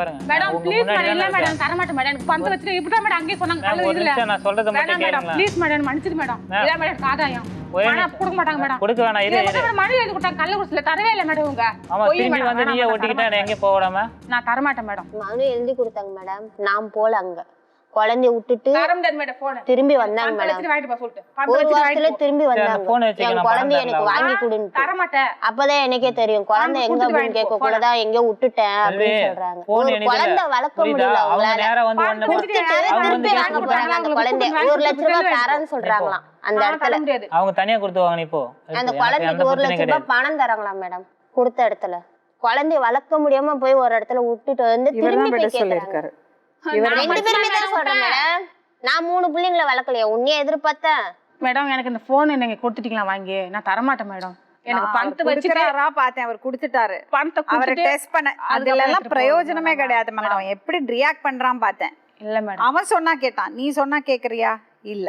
பாருங்க. Madam please madam இல்ல madam. தர மாட்டேன் மேடம் எனக்கு பந்து வச்சுட்டு இப்படி மேடம் அங்கேயே சொன்னாங்க. கல்லு இதுல நான் சொல்றதை மட்டும் மேடம் ப்ளீஸ் மேடம் மன்னிச்சிடு மேடம். இல்ல மேடம் நிமிஷம். கொடுக்க மாட்டாங்க மேடம் கொடுக்க வேணாம் இரு இதை இரு. மட்டும் மணி எழுதி கொடுத்தாங்க குடிசல தரவே இல்லை மேடம் உங்க ஆமா பொய் திரும்பி மேடம், வந்து நீயே மேடம், தர நான் தரமாட்டேன் மேடம் மனு எழுதி கொடுத்தாங்க மேடம் நான் போல அங்க. குழந்தைய விட்டுட்டு தர முடியாது மேடம் போன திரும்பி வந்தாங்க மேடம். வாங்கிட்டு போ சொல்லிட்டு. பந்து ஒரு வச்சுட்டு வாரத்துல. திரும்பி வந்தாங்க. என் குழந்தைய எனக்கு. வாங்கி தரமாட்டேன். அப்பதான் எனக்கே தெரியும். குழந்தை எங்க அப்படின்னு கேட்க கூடதான் எங்கேயோ விட்டுட்டேன் அப்படின்னு சொல்றாங்க. ஒரு குழந்தை. வளர்க்க முடியல அவங்க அவங்களால. திருப்பி வந்து வாங்க போறாங்க அந்த குழந்தைய. ஒரு லட்ச ரூபாய் தரேன்னு சொல்றாங்களாம். அந்த இடத்துல. அவங்க தனியா கொடுத்துவாங்க இப்போ. அந்த குழந்தைக்கு ஒரு லட்ச ரூபாய் பணம் தராங்களாம் மேடம் கொடுத்த இடத்துல. குழந்தைய வளர்க்க முடியாம போய் ஒரு இடத்துல விட்டுட்டு வந்து திரும்பி போய் நான் ரெண்டு பேருமே தான் சொல்றேன் மேடம். நான் மூணு பிள்ளைங்களை வளர்க்கலையா உன்னையே எதிர்பார்த்தேன் மேடம் எனக்கு இந்த போன் நீங்க கொடுத்துட்டீங்களா? வாங்கி. நான் தரமாட்டேன் மேடம். எனக்கு பணத்தை அவர் வச்சுட்டு கொடுக்கறாரா பார்த்தேன் அவர் கொடுத்துட்டாரு. பணத்தை அவரை டெஸ்ட் பண்ண அதுல எல்லாம் பிரயோஜனமே. கிடையாது மேடம். அவன் எப்படி ரியாக்ட் பண்றான் பார்த்தேன். இல்ல மேடம். அவன் சொன்னா கேட்டான். நீ சொன்னா கேக்குறியா? இல்ல.